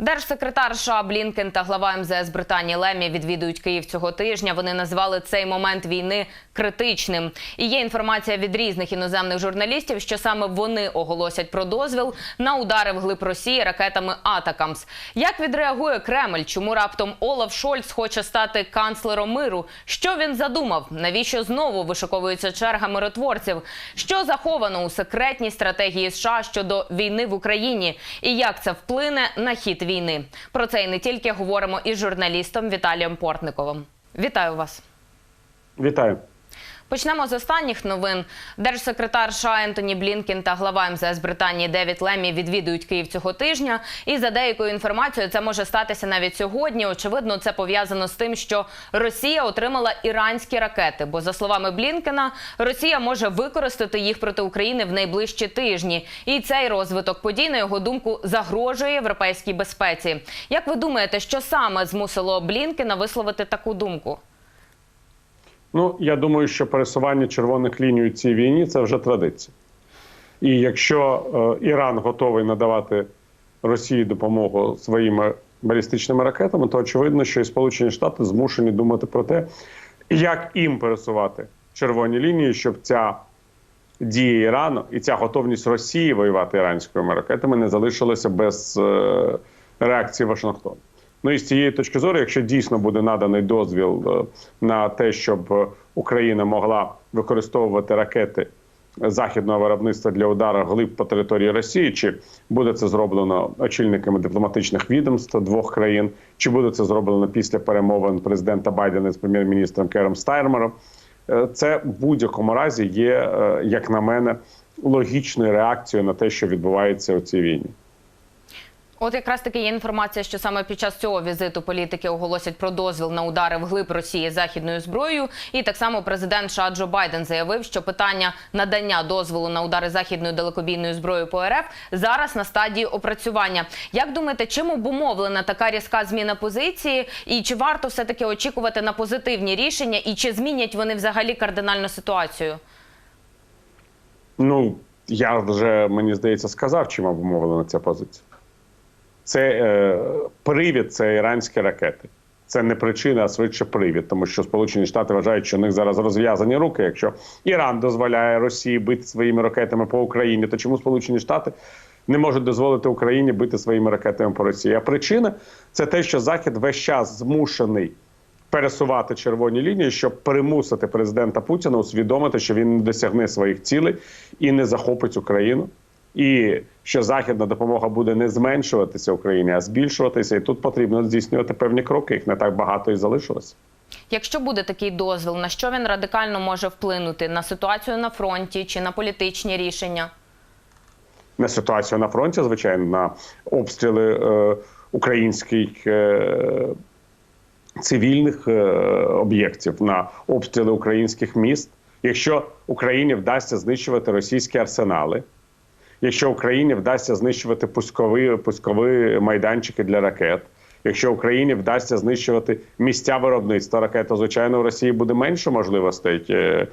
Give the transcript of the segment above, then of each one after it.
Держсекретар США Блінкен та глава МЗС Британії Лемі відвідують Київ цього тижня. Вони назвали цей момент війни критичним. І є інформація від різних іноземних журналістів, що саме вони оголосять про дозвіл на удари вглиб Росії ракетами Атакамс. Як відреагує Кремль? Чому раптом Олаф Шольц хоче стати канцлером миру? Що він задумав? Навіщо знову вишиковується черга миротворців? Що заховано у секретній стратегії США щодо війни в Україні? І як це вплине на хід війни? Про це і не тільки говоримо із журналістом Віталієм Портниковим. Вітаю вас. Вітаю. Почнемо з останніх новин. Держсекретар США Ентоні Блінкен та глава МЗС Британії Девід Лемі відвідують Київ цього тижня. І за деякою інформацією, це може статися навіть сьогодні. Очевидно, це пов'язано з тим, що Росія отримала іранські ракети. Бо, за словами Блінкена, Росія може використати їх проти України в найближчі тижні. І цей розвиток подій, на його думку, загрожує європейській безпеці. Як ви думаєте, що саме змусило Блінкена висловити таку думку? Ну я думаю, що пересування червоних ліній у цій війні це вже традиція. І якщо е, Іран готовий надавати Росії допомогу своїми балістичними ракетами, то очевидно, що і Сполучені Штати змушені думати про те, як їм пересувати червоні лінії, щоб ця дія Ірану і ця готовність Росії воювати іранськими ракетами не залишилася без е, реакції Вашингтону. Ну і з цієї точки зору, якщо дійсно буде наданий дозвіл е, на те, щоб е, Україна могла використовувати ракети західного виробництва для удару глиб по території Росії, чи буде це зроблено очільниками дипломатичних відомств двох країн, чи буде це зроблено після перемовин президента Байдена з прем'єр-міністром Кером Стайрмером, е, це в будь-якому разі є, як на мене, логічною реакцією на те, що відбувається у цій війні. От якраз таки є інформація, що саме під час цього візиту політики оголосять про дозвіл на удари вглиб Росії західною зброєю. І так само президент США Байден заявив, що питання надання дозволу на удари західною далекобійною зброєю по РФ зараз на стадії опрацювання. Як думаєте, чим обумовлена така різка зміна позиції? І чи варто все таки очікувати на позитивні рішення? І чи змінять вони взагалі кардинальну ситуацію? Ну я вже мені здається сказав, чим обумовлена ця позиція. Це е, привід, це іранські ракети. Це не причина, а швидше привід, тому що Сполучені Штати вважають, що у них зараз розв'язані руки. Якщо Іран дозволяє Росії бити своїми ракетами по Україні, то чому Сполучені Штати не можуть дозволити Україні бити своїми ракетами по Росії? А причина це те, що Захід весь час змушений пересувати червоні лінії, щоб примусити президента Путіна усвідомити, що він не досягне своїх цілей і не захопить Україну. І що західна допомога буде не зменшуватися Україні, а збільшуватися, і тут потрібно здійснювати певні кроки. Їх не так багато і залишилося. Якщо буде такий дозвіл, на що він радикально може вплинути на ситуацію на фронті чи на політичні рішення? На ситуацію на фронті, звичайно, на обстріли е, українських е, цивільних е, об'єктів, на обстріли українських міст. Якщо Україні вдасться знищувати російські арсенали. Якщо Україні вдасться знищувати пускові пускові майданчики для ракет, якщо Україні вдасться знищувати місця виробництва ракет, то звичайно в Росії буде менше можливостей е,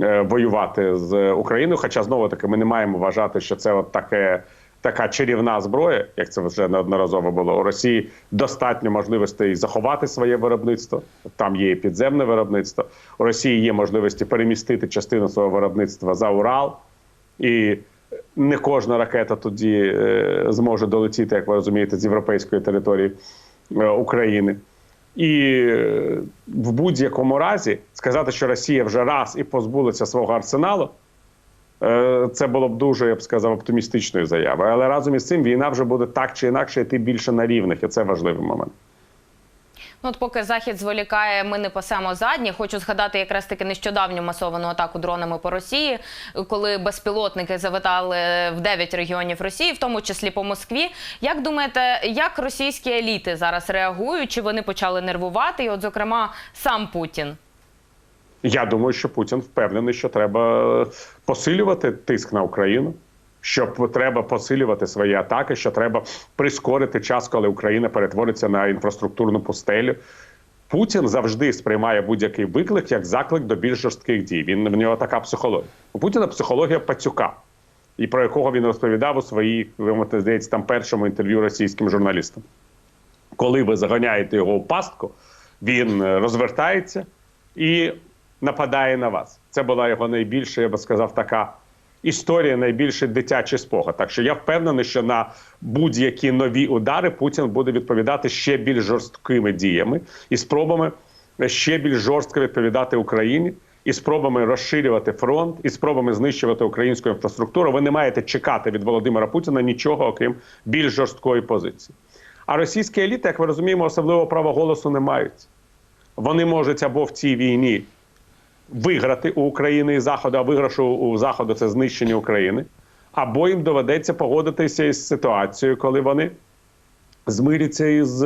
е, воювати з Україною. Хоча знову таки ми не маємо вважати, що це от таке. Така чарівна зброя, як це вже неодноразово було у Росії, достатньо можливостей заховати своє виробництво. Там є і підземне виробництво. У Росії є можливості перемістити частину свого виробництва за Урал і не кожна ракета тоді е, зможе долетіти, як ви розумієте, з європейської території е, України. І е, в будь-якому разі сказати, що Росія вже раз і позбулася свого арсеналу, це було б дуже, я б сказав, оптимістичною заявою. Але разом із цим війна вже буде так чи інакше йти більше на рівних, і це важливий момент. Ну, от поки захід зволікає, ми не пасемо задні. Хочу згадати якраз таки нещодавню масовану атаку дронами по Росії, коли безпілотники завитали в 9 регіонів Росії, в тому числі по Москві. Як думаєте, як російські еліти зараз реагують? Чи вони почали нервувати? І, от, зокрема, сам Путін? Я думаю, що Путін впевнений, що треба посилювати тиск на Україну. Що треба посилювати свої атаки, що треба прискорити час, коли Україна перетвориться на інфраструктурну пустелю. Путін завжди сприймає будь-який виклик як заклик до більш жорстких дій. Він в нього така психологія. У Путіна психологія пацюка. і про якого він розповідав у своїй, здається, там першому інтерв'ю російським журналістам. Коли ви заганяєте його в пастку, він е, розвертається і нападає на вас. Це була його найбільша, я би сказав, така історія, найбільший дитячий спогад. Так що я впевнений, що на будь-які нові удари Путін буде відповідати ще більш жорсткими діями і спробами ще більш жорстко відповідати Україні. І спробами розширювати фронт, і спробами знищувати українську інфраструктуру. Ви не маєте чекати від Володимира Путіна нічого, окрім більш жорсткої позиції. А російські еліти, як ми розуміємо, особливо права голосу не мають. Вони можуть або в цій війні виграти у України і Заходу, а виграшу у Заходу це знищення України, або їм доведеться погодитися із ситуацією, коли вони змиряться із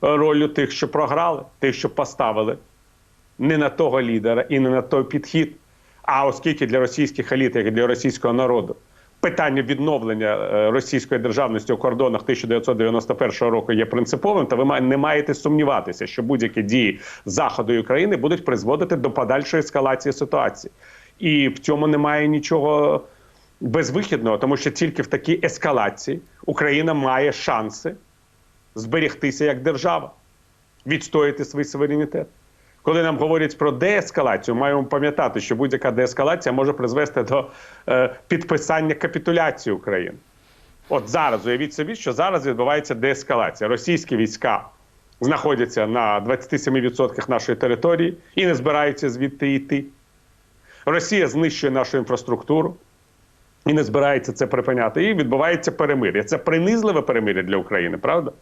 роллю тих, що програли, тих, що поставили не на того лідера і не на той підхід. А оскільки для російських еліт, як і для російського народу, питання відновлення е, російської державності у кордонах 1991 року є принциповим, то ви не маєте сумніватися, що будь-які дії заходу і України будуть призводити до подальшої ескалації ситуації, і в цьому немає нічого безвихідного, тому що тільки в такій ескалації Україна має шанси зберегтися як держава, відстояти свій суверенітет. Коли нам говорять про деескалацію, маємо пам'ятати, що будь-яка деескалація може призвести до е, підписання капітуляції України. От зараз уявіть собі, що зараз відбувається деескалація. Російські війська знаходяться на 27% нашої території і не збираються звідти йти. Росія знищує нашу інфраструктуру і не збирається це припиняти. І відбувається перемир'я. Це принизливе перемир'я для України, правда?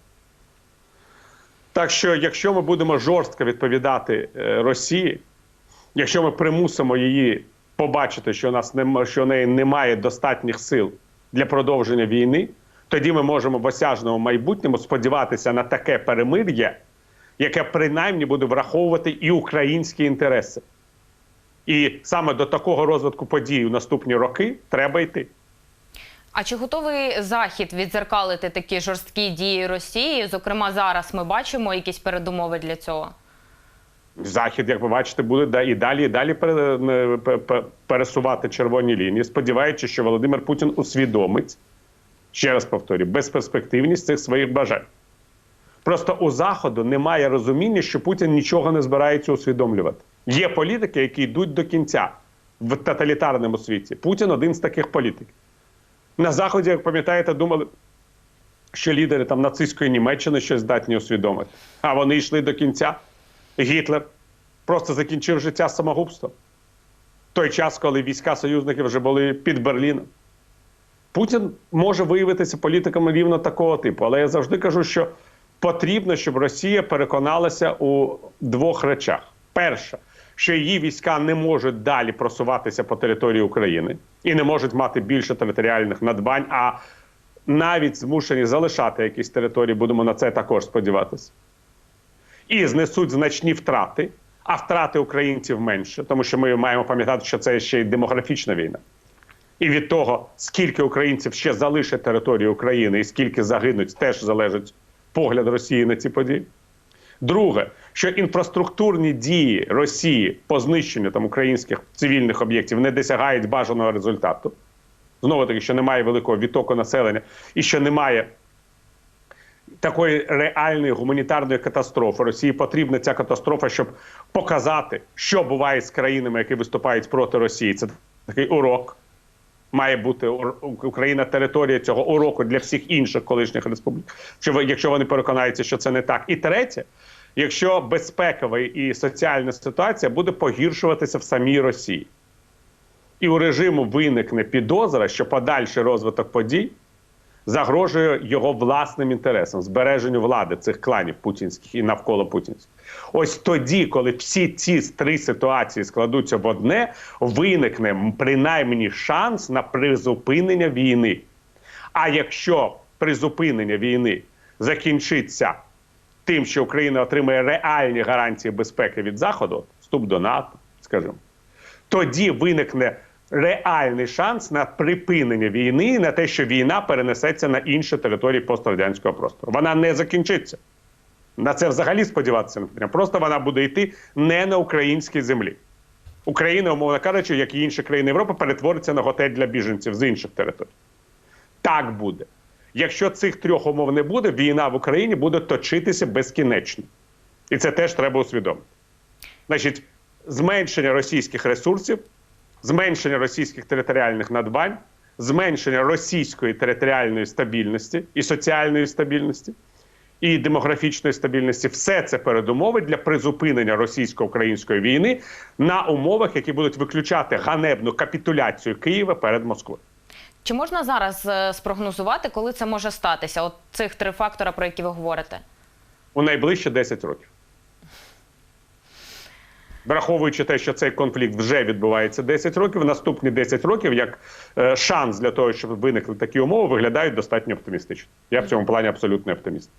Так що, якщо ми будемо жорстко відповідати е, Росії, якщо ми примусимо її побачити, що у нас нема, що у неї немає достатніх сил для продовження війни, тоді ми можемо в осяжному майбутньому сподіватися на таке перемир'я, яке принаймні буде враховувати і українські інтереси. І саме до такого розвитку подій у наступні роки треба йти. А чи готовий захід відзеркалити такі жорсткі дії Росії? Зокрема, зараз ми бачимо якісь передумови для цього. Захід, як ви бачите, буде і далі, і далі пересувати червоні лінії, сподіваючись, що Володимир Путін усвідомить, ще раз повторюю, безперспективність цих своїх бажань. Просто у Заходу немає розуміння, що Путін нічого не збирається усвідомлювати. Є політики, які йдуть до кінця в тоталітарному світі. Путін один з таких політиків. На Заході, як пам'ятаєте, думали, що лідери там нацистської Німеччини щось здатні усвідомити. А вони йшли до кінця. Гітлер просто закінчив життя самогубством. Той час, коли війська союзників вже були під Берліном. Путін може виявитися політиком рівно такого типу, але я завжди кажу, що потрібно, щоб Росія переконалася у двох речах: перше, що її війська не можуть далі просуватися по території України і не можуть мати більше територіальних надбань, а навіть змушені залишати якісь території, будемо на це також сподіватися і знесуть значні втрати, а втрати українців менше, тому що ми маємо пам'ятати, що це ще й демографічна війна. І від того, скільки українців ще залишать територію України і скільки загинуть, теж залежить погляд Росії на ці події. Друге, що інфраструктурні дії Росії по знищенню там українських цивільних об'єктів не досягають бажаного результату. Знову таки, що немає великого відтоку населення і що немає такої реальної гуманітарної катастрофи. Росії потрібна ця катастрофа, щоб показати, що буває з країнами, які виступають проти Росії. Це такий урок. Має бути Україна територія цього уроку для всіх інших колишніх республік, ви- якщо вони переконаються, що це не так. І третє, якщо безпекова і соціальна ситуація буде погіршуватися в самій Росії, і у режиму виникне підозра, що подальший розвиток подій загрожує його власним інтересам, збереженню влади цих кланів путінських і навколо путінських. Ось тоді, коли всі ці три ситуації складуться в одне, виникне принаймні шанс на призупинення війни. А якщо призупинення війни закінчиться тим, що Україна отримає реальні гарантії безпеки від Заходу, вступ до НАТО, скажімо, тоді виникне реальний шанс на припинення війни і на те, що війна перенесеться на інші території пострадянського простору. Вона не закінчиться. На це взагалі сподіватися не потрібно. Просто вона буде йти не на українській землі. Україна, умовно кажучи, як і інші країни Європи, перетвориться на готель для біженців з інших територій. Так буде. Якщо цих трьох умов не буде, війна в Україні буде точитися безкінечно. І це теж треба усвідомити. Значить, зменшення російських ресурсів, зменшення російських територіальних надбань, зменшення російської територіальної стабільності і соціальної стабільності, і демографічної стабільності все це передумови для призупинення російсько-української війни на умовах, які будуть виключати ганебну капітуляцію Києва перед Москвою. Чи можна зараз е, спрогнозувати, коли це може статися? От цих три фактора, про які ви говорите? у найближчі 10 років. Враховуючи те, що цей конфлікт вже відбувається 10 років, наступні 10 років як е, шанс для того, щоб виникли такі умови, виглядають достатньо оптимістично. Я в цьому плані абсолютно оптиміст.